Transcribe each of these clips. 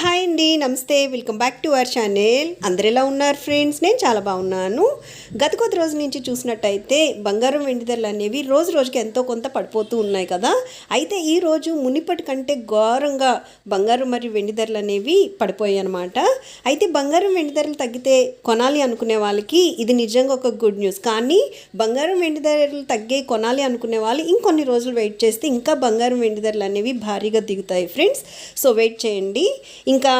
Hi అండి నమస్తే. Welcome back to our channel అందరు ఎలా ఉన్నారు ఫ్రెండ్స్ నేను చాలా బాగున్నాను. గత కొద్ది రోజుల నుంచి చూసినట్టయితే బంగారం వెండి ధరలు అనేవి రోజు రోజుకి ఎంతో కొంత పడిపోతూ ఉన్నాయి కదా. అయితే ఈరోజు మునిపటి కంటే ఘోరంగా బంగారం మరియు వెండి ధరలు అనేవి పడిపోయాయి అనమాట అయితే బంగారం వెండి ధరలు తగ్గితే కొనాలి అనుకునే వాళ్ళకి ఇది నిజంగా ఒక గుడ్ న్యూస్ కానీ బంగారం వెండి ధరలు తగ్గే కొనాలి అనుకునే వాళ్ళు ఇంకొన్ని రోజులు వెయిట్ చేస్తే ఇంకా బంగారం వెండి ధరలు అనేవి భారీగా దిగుతాయి ఫ్రెండ్స్ సో వెయిట్ చేయండి. ఇంకా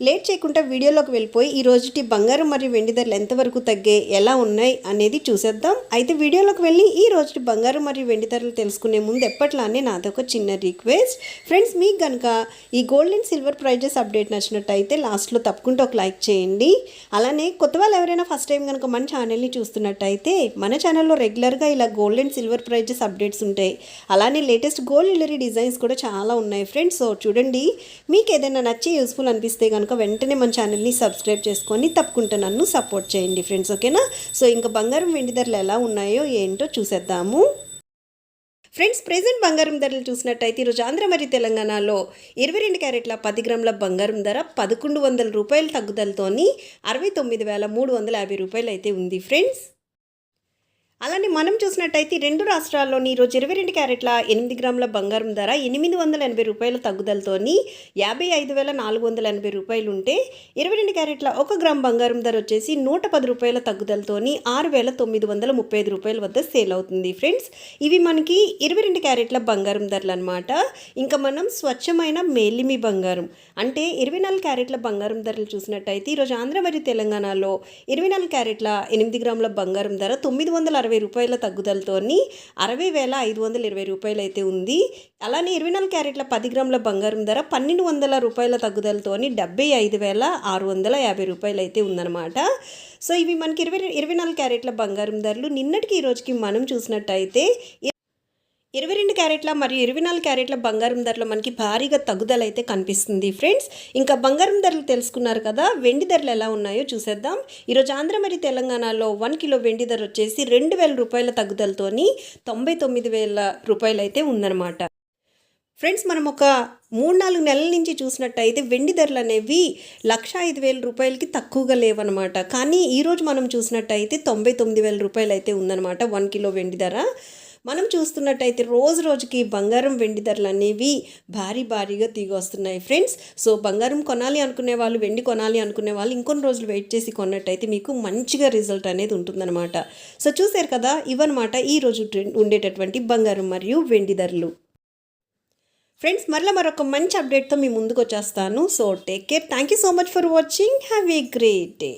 లేట్ చేయకుండా వీడియోలోకి వెళ్ళిపోయి ఈ రోజుటి బంగారం మరియు వెండి ధరలు ఎంతవరకు తగ్గే ఎలా ఉన్నాయి అనేది చూసేద్దాం. అయితే వీడియోలోకి వెళ్ళి ఈ రోజుటి బంగారం మరియు వెండి ధరలు తెలుసుకునే ముందు ఎప్పట్లానే నాదొక చిన్న రిక్వెస్ట్. ఫ్రెండ్స్ మీకు కనుక ఈ gold and silver prizes update నచ్చినట్టయితే లాస్ట్లో తప్పకుండా ఒక లైక్ చేయండి. అలానే కొత్త వాళ్ళు ఎవరైనా ఫస్ట్ టైం కనుక మన ఛానల్ని చూస్తున్నట్టయితే మన ఛానల్లో రెగ్యులర్గా ఇలా gold and silver prizes updates ఉంటాయి. అలానే లేటెస్ట్ గోల్డ్ జ్యువెలరీ డిజైన్స్ కూడా చాలా ఉన్నాయి ఫ్రెండ్స్. సో చూడండి మీకు ఏదైనా నచ్చి యూస్ఫుల్ అనిపిస్తే కనుక వెంటనే మన ఛానల్ని సబ్స్క్రైబ్ చేసుకొని తప్పకుండా నన్ను సపోర్ట్ చేయండి ఫ్రెండ్స్ ఓకేనా సో ఇంకా బంగారం వెండి ధరలు ఎలా ఉన్నాయో ఏంటో చూసేద్దాము. ఫ్రెండ్స్ ప్రెసెంట్ బంగారం ధరలు చూసినట్టయితే ఈరోజు ఆంధ్ర మరియు తెలంగాణలో ఇరవై రెండు క్యారెట్ల పది గ్రాముల బంగారం ధర పదకొండు వందల రూపాయల తగ్గుదలతోని అరవై తొమ్మిది వేల మూడు వందల యాభై రూపాయలు అయితే ఉంది. ఫ్రెండ్స్ అలానే మనం చూసినట్టయితే రెండు రాష్ట్రాల్లోని ఈరోజు ఇరవై రెండు క్యారెట్ల ఎనిమిది గ్రాముల బంగారం ధర ఎనిమిది వందల ఎనభై రూపాయల తగ్గుదలతోని యాభై ఐదు వేల నాలుగు వందల ఎనభై రూపాయలు ఉంటే ఇరవై రెండు క్యారెట్ల ఒక గ్రామ్ బంగారం ధర వచ్చేసి నూట పది రూపాయల తగ్గుదలతోని ఆరు వేల తొమ్మిది వందల ముప్పై ఐదు రూపాయల వద్ద సేల్ అవుతుంది ఫ్రెండ్స్. ఇవి మనకి ఇరవై రెండు క్యారెట్ల బంగారం ధరలు అనమాట ఇంకా మనం స్వచ్ఛమైన మేలిమి బంగారం అంటే ఇరవై నాలుగు క్యారెట్ల బంగారం ధరలు చూసినట్టయితే ఈరోజు ఆంధ్ర మరియు తెలంగాణలో ఇరవై నాలుగు క్యారెట్ల ఎనిమిది గ్రాముల బంగారం ధర తొమ్మిది వందల అరవై రూపాయల తగ్గుదలతోని అరవై వేల ఐదు వందల ఇరవై రూపాయలు అయితే ఉంది. అలానే ఇరవై నాలుగు క్యారెట్ల పది గ్రాముల బంగారం ధర పన్నెండు వందల రూపాయల తగ్గుదలతోని డెబ్బై ఐదు వేల ఆరు వందల యాభై రూపాయలు అయితే ఉందన్నమాట. సో ఇవి మనకి ఇరవై ఇరవై నాలుగు క్యారెట్ల బంగారం ధరలు. నిన్నటికి ఈ రోజుకి మనం చూసినట్టయితే ఇరవై రెండు క్యారెట్ల మరియు ఇరవై నాలుగు క్యారెట్ల బంగారం ధరలు మనకి భారీగా తగ్గుదల అయితే కనిపిస్తుంది ఫ్రెండ్స్ ఇంకా బంగారం ధరలు తెలుసుకున్నారు కదా వెండి ధరలు ఎలా ఉన్నాయో చూసేద్దాం. ఈరోజు ఆంధ్ర మరియు తెలంగాణలో వన్ కిలో వెండి ధర వచ్చేసి రెండు వేల రూపాయల తగ్గుదలతోని తొంభై తొమ్మిది వేల రూపాయలు అయితే ఉందన్నమాట. ఫ్రెండ్స్ మనం ఒక మూడు నాలుగు నెలల నుంచి చూసినట్టయితే వెండి ధరలు అనేవి లక్ష ఐదు వేల రూపాయలకి తక్కువగా లేవన్నమాట. కానీ ఈరోజు మనం చూసినట్టయితే తొంభై తొమ్మిది వేల రూపాయలు అయితే ఉందన్నమాట వన్ కిలో వెండి ధర. మనం చూస్తున్నట్టయితే రోజు రోజుకి బంగారం వెండి ధరలు అనేవి భారీ భారీగా దిగి వస్తున్నాయి ఫ్రెండ్స్. సో బంగారం కొనాలి అనుకునే వాళ్ళు వెండి కొనాలి అనుకునే వాళ్ళు ఇంకొన్ని రోజులు వెయిట్ చేసి కొన్నట్టయితే మీకు మంచిగా రిజల్ట్ అనేది ఉంటుందన్నమాట. సో చూసారు కదా ఇవన్నమాట ఈరోజు ట్రెండ్ ఉండేటటువంటి బంగారం మరియు వెండి ధరలు. ఫ్రెండ్స్ మరలా మరొక మంచి అప్డేట్తో మీ ముందుకు వచ్చేస్తాను so take care. Thank you so much for watching. Have a great day.